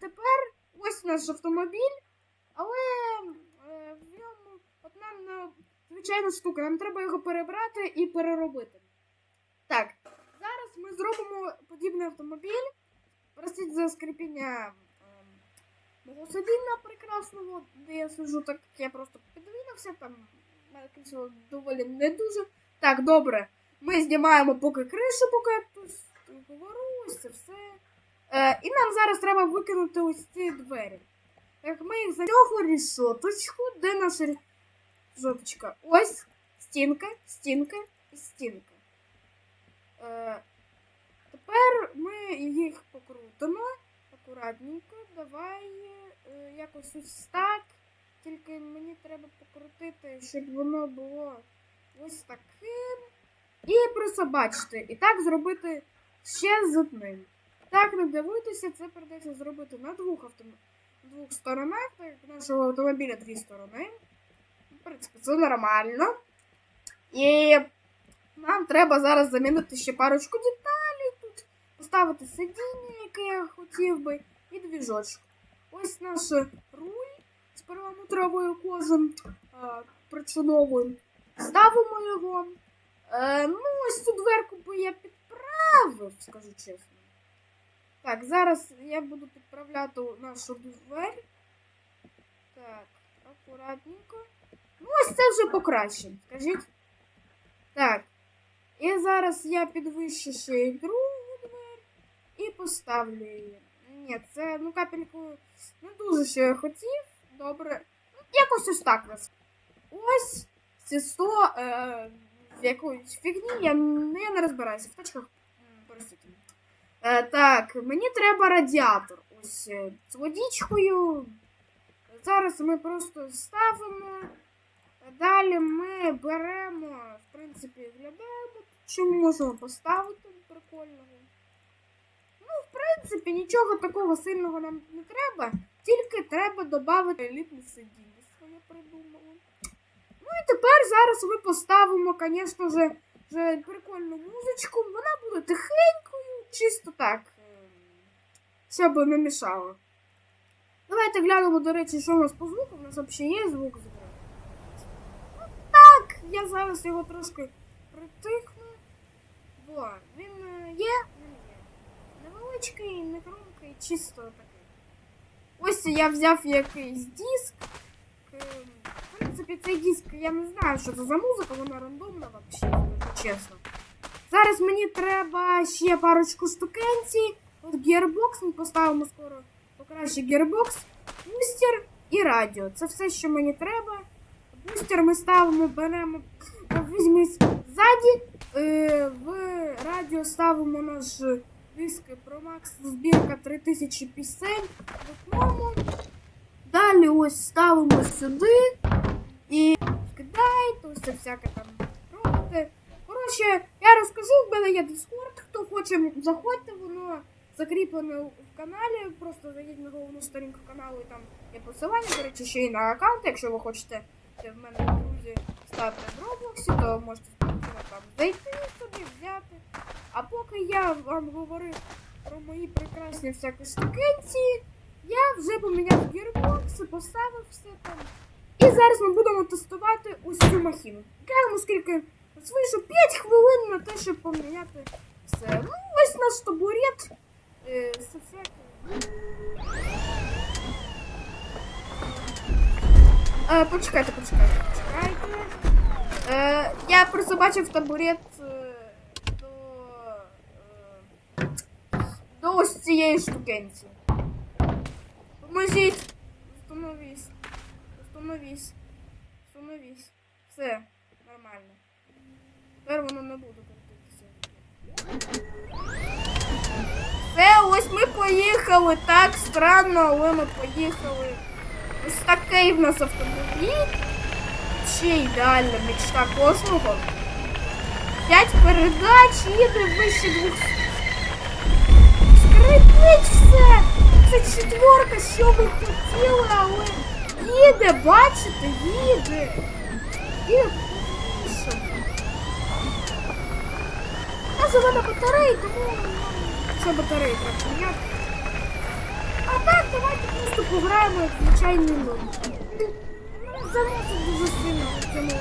тепер ось наш автомобіль, але е, в ньому одна звичайна штука. Нам треба його перебрати і переробити. Так, зараз ми зробимо подібний автомобіль. Простіть за скрипіння ем, мого сидіння прекрасного, де я сижу, так як я просто підвинувся, там мене доволі не дуже. Так, добре. Ми знімаємо поки кришу, поки я тут говорю, все. Е, і нам зараз треба викинути ось ці двері. Так, ми їх за цього рішоточку, де наша жопочка? Ось стінка, стінка і стінка. Е, тепер ми їх покрутимо акуратненько. Давай е, якось ось так. Тільки мені треба покрутити, щоб воно було ось таким. І присобачити. І так зробити ще з одним. Так, не дивуйтеся, це придеться зробити на двох автом... двох сторонах, так як нашого автомобіля дві сторони. В принципі, це нормально. І нам треба зараз замінити ще парочку деталей тут, поставити сидіння, яке я хотів би, і двіжочок. Ось наш руль з перламутровою кожем а, причудовою. Ставимо його. Е, ну, ось цю дверку би я підправив, скажу чесно. Так, зараз я буду підправляти нашу двері. Так, акуратненько. Ну, ось це вже покраще, скажіть. Так. І зараз я підвищу ще й другу двері і поставлю її. Ні, це, ну, капельку не дуже що я хотів. Добре. Ну, якось ось так нас. Ось 100 е, в якоїсь фігні, я, ну, я не розбираюся в тачках. Е, так, мені треба радіатор. Ось е, з водичкою. Зараз ми просто ставимо. Далі ми беремо, в принципі, глядаємо, що ми можемо поставити прикольного. Ну, в принципі, нічого такого сильного нам не треба, тільки треба додати елітне сидіння своє придумали. Ну і тепер зараз ми поставимо, звісно прикольну музичку. Вона буде тихенькою, чисто так, ем, щоб не мішало. Давайте глянемо, до речі, що у нас по звуку. У нас взагалі є звук зброї. Ну так, я зараз його трошки притихну. Бо він е, є, він є. Невеличкий, не громкий, чисто такий. Ось я взяв якийсь диск. Ем, В принципі, цей диск, я не знаю, що це за музика, вона рандомна взагалі, чесно. Зараз мені треба ще парочку штукенцій. От гірбокс, ми поставимо скоро покраще гірбокс, бустер і радіо. Це все, що мені треба. Бустер ми ставимо, беремо, візьміть ззаді. Е, в радіо ставимо наш диск Pro Max збірка 3000 пісень в. Далі ось ставимо сюди і кидаєте, ось це всяке там. Коротше, я розкажу, в мене є Discord, хто хоче, заходьте, воно закріплене в каналі. Просто зайдіть на головну сторінку каналу і там є посилання, до речі, ще й на аккаунт, якщо ви хочете в мене в друзі стати в Роблоксі, то можете там зайти собі, взяти. А поки я вам говорив про мої прекрасні всякі штукенці, я вже поміняв гірбокс, поставив все там. І зараз ми будемо тестувати ось цю махіну. Глянемо, скільки вийшло 5 хвилин на те, щоб поміняти все. Ну, ось наш табурет. Е. Е, почекайте, почекайте, почекайте. Е, я просто бачив табурет е, до, е, до ось цієї штукенці. Поможіть! Остановись. Остановись. Остановись. Все, нормально. Тепер воно не буде крутитися. Все, ось ми поїхали. Так странно, але ми поїхали. Ось такий в нас автомобіль. Ще ідеальна мечта кожного. П'ять передач, їде вище двох. Скрипить все. Це четверка, що ви хотіли, але їде, бачите, їде. Їде Я живу на батареї, тому ще батареї треба міняти. А так давайте просто пограємо як звичайний ноль. Заносить дуже сильно цьому.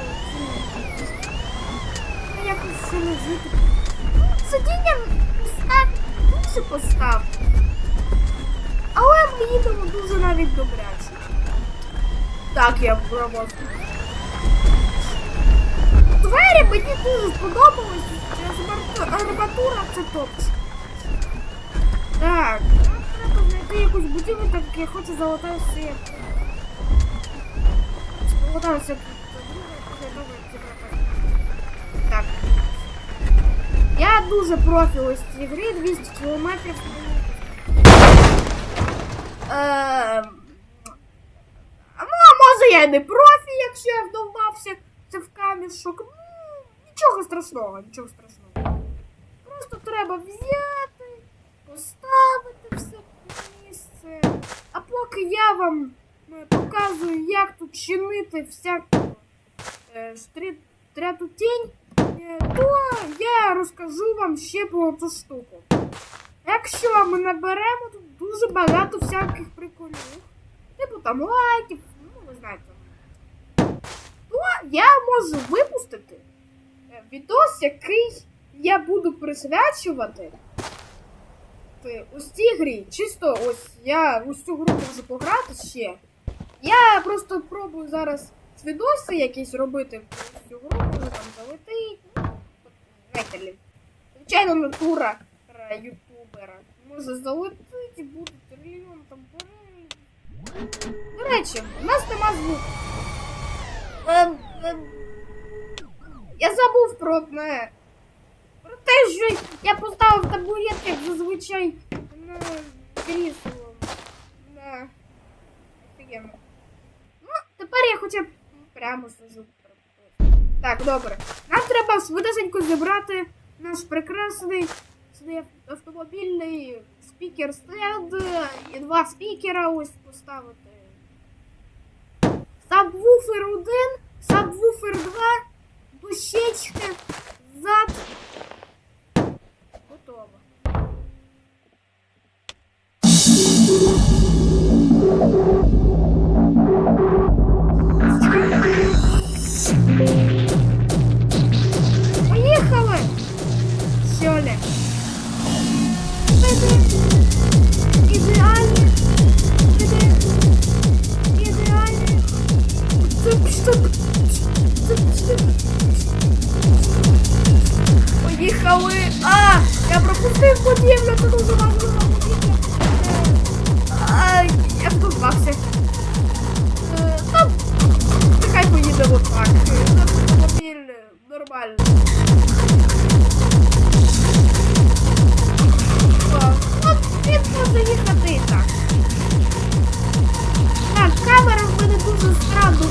Ну, якось сильно жити. Сидіння постав, дуже постав. Але ми їдемо дуже навіть добряче. Так, я пробував. Двері мені дуже сподобалось. Арматура це топ. Так, нам треба знайти якусь будівлю, так як я хочу золота сітка. Золота сітка. Так. Я дуже профі ось в цій грі 200 кілометрів. Ем, Ну, а може я не профі, якщо я вдовбався Ну, нічого страшного, нічого страшного. Просто треба взяти, поставити все в місце. А поки я вам е, показую, як тут чинити всяку е, тряту тінь, е, то я розкажу вам ще про цю штуку. Якщо ми наберемо тут дуже багато всяких приколів, типу там лайків, ну ви знаєте, то я можу випустити е, відос, який я буду присвячувати ти- ось цій грі. Чисто ось я ось цю гру можу пограти ще. Я просто пробую зараз відоси якісь робити про цю гру, можу там залетить. Звичайно, натура е, ютубера. Може залетить і буде трильйон там. До речі, у нас нема звуку. Ем, ем, я забув про одне. Про те, що я поставив табурет, як зазвичай на крісло. На офігенно. Ну, тепер я хоча б прямо сижу. Так, добре. Нам треба швидесенько зібрати наш прекрасний автомобільний спікер стенд і два спікера ось поставити. Сабвуфер 1, сабвуфер 2, дощечки, зад. Поїхали! А! Я пропустив будівлю, дуже важлива. Ай, я вдовбався. Е, Та, нехай. Наш автомобіль е, нормально. От може їхати так. Так, камера в мене дуже странно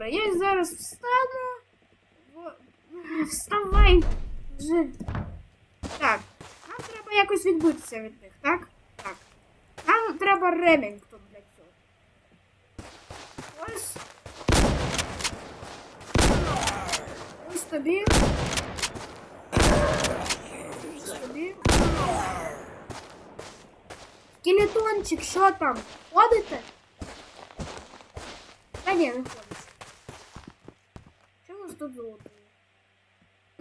Добре, я зараз встану. Во- Вставай вже. Так, нам треба якось відбитися від них, так? Так. Нам треба Ремінгтон для цього. Ось. Ось тобі. Ось тобі. Скелетончик, що там? Ходите? Та ні, не ходить. Тут золото?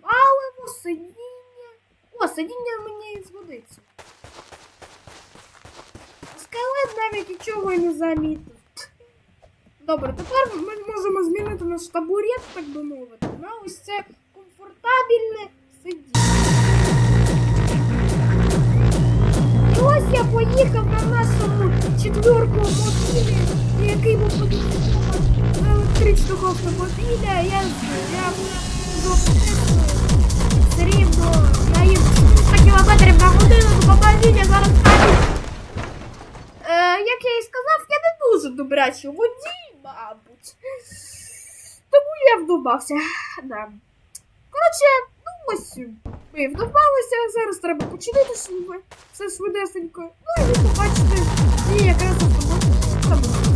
Паливо, сидіння. О, сидіння мені згодиться. Скелет навіть нічого не замітив. Добре, тепер ми можемо змінити наш табурет, так би мовити, на ось це комфортабельне сидіння. І ось я поїхав на нашому четвірку мобілі, який був подібного до електричного автомобіля. Я все рівно наїв 400 км на годину до побачення зараз. Е, як я і сказав, я не дуже добрячий водій, мабуть. Тому я вдобався. Да. Коротше, ну ось ми вдобалися, зараз треба починити шуми. Все швидесенько. Ну і ви побачите, і якраз автомобіль.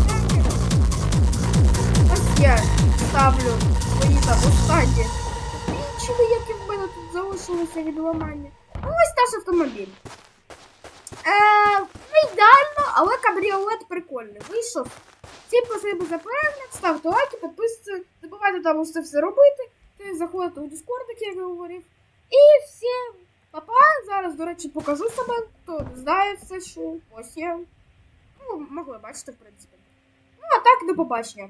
Я ставлю свої там останні пічки, які в мене тут залишилися від ламання. Ну ось наш автомобіль. Е, не ідеально, але кабріолет прикольний. Вийшов. Всім спасибо за перегляд, ставте лайки, підписуйтесь, забувайте там це все робити. Ти заходите у Discord, як я говорив. І всім па-па. Зараз, до речі, покажу себе, хто знає все, що ось я. Ну, могли бачити, в принципі. Ну, а так, до побачення.